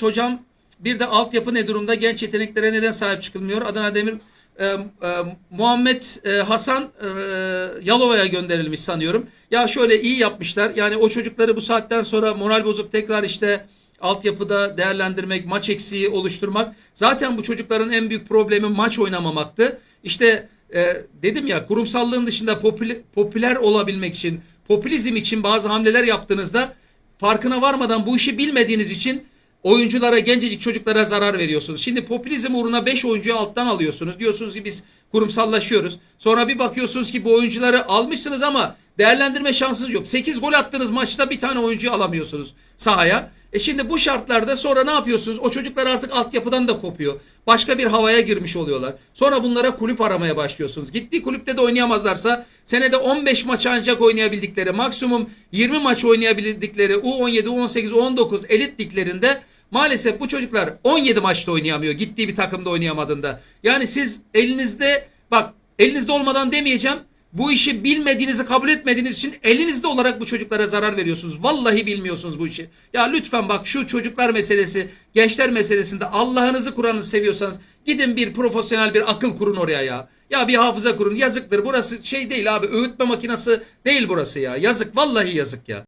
Beşiktaş hocam bir de altyapı ne durumda? Genç yeteneklere neden sahip çıkılmıyor? Adana Demir e, e, Muhammed e, Hasan e, Yalova'ya gönderilmiş sanıyorum. Ya şöyle iyi yapmışlar. Yani o çocukları bu saatten sonra moral bozup tekrar işte altyapıda değerlendirmek, maç eksiği oluşturmak. Zaten bu çocukların en büyük problemi maç oynamamaktı. İşte e, dedim ya kurumsallığın dışında popüler, popüler olabilmek için, popülizm için bazı hamleler yaptığınızda farkına varmadan bu işi bilmediğiniz için oyunculara, gencecik çocuklara zarar veriyorsunuz. Şimdi popülizm uğruna 5 oyuncuyu alttan alıyorsunuz. Diyorsunuz ki biz kurumsallaşıyoruz. Sonra bir bakıyorsunuz ki bu oyuncuları almışsınız ama değerlendirme şansınız yok. 8 gol attığınız maçta bir tane oyuncuyu alamıyorsunuz sahaya. E şimdi bu şartlarda sonra ne yapıyorsunuz? O çocuklar artık altyapıdan da kopuyor. Başka bir havaya girmiş oluyorlar. Sonra bunlara kulüp aramaya başlıyorsunuz. Gittiği kulüpte de oynayamazlarsa senede 15 maç ancak oynayabildikleri, maksimum 20 maç oynayabildikleri U17, U18, U19 elit liglerinde maalesef bu çocuklar 17 maçta oynayamıyor. Gittiği bir takımda oynayamadığında. Yani siz elinizde bak elinizde olmadan demeyeceğim. Bu işi bilmediğinizi kabul etmediğiniz için elinizde olarak bu çocuklara zarar veriyorsunuz. Vallahi bilmiyorsunuz bu işi. Ya lütfen bak şu çocuklar meselesi, gençler meselesinde Allah'ınızı Kur'an'ınızı seviyorsanız gidin bir profesyonel bir akıl kurun oraya ya. Ya bir hafıza kurun. Yazıktır. Burası şey değil abi. Öğütme makinesi değil burası ya. Yazık. Vallahi yazık ya.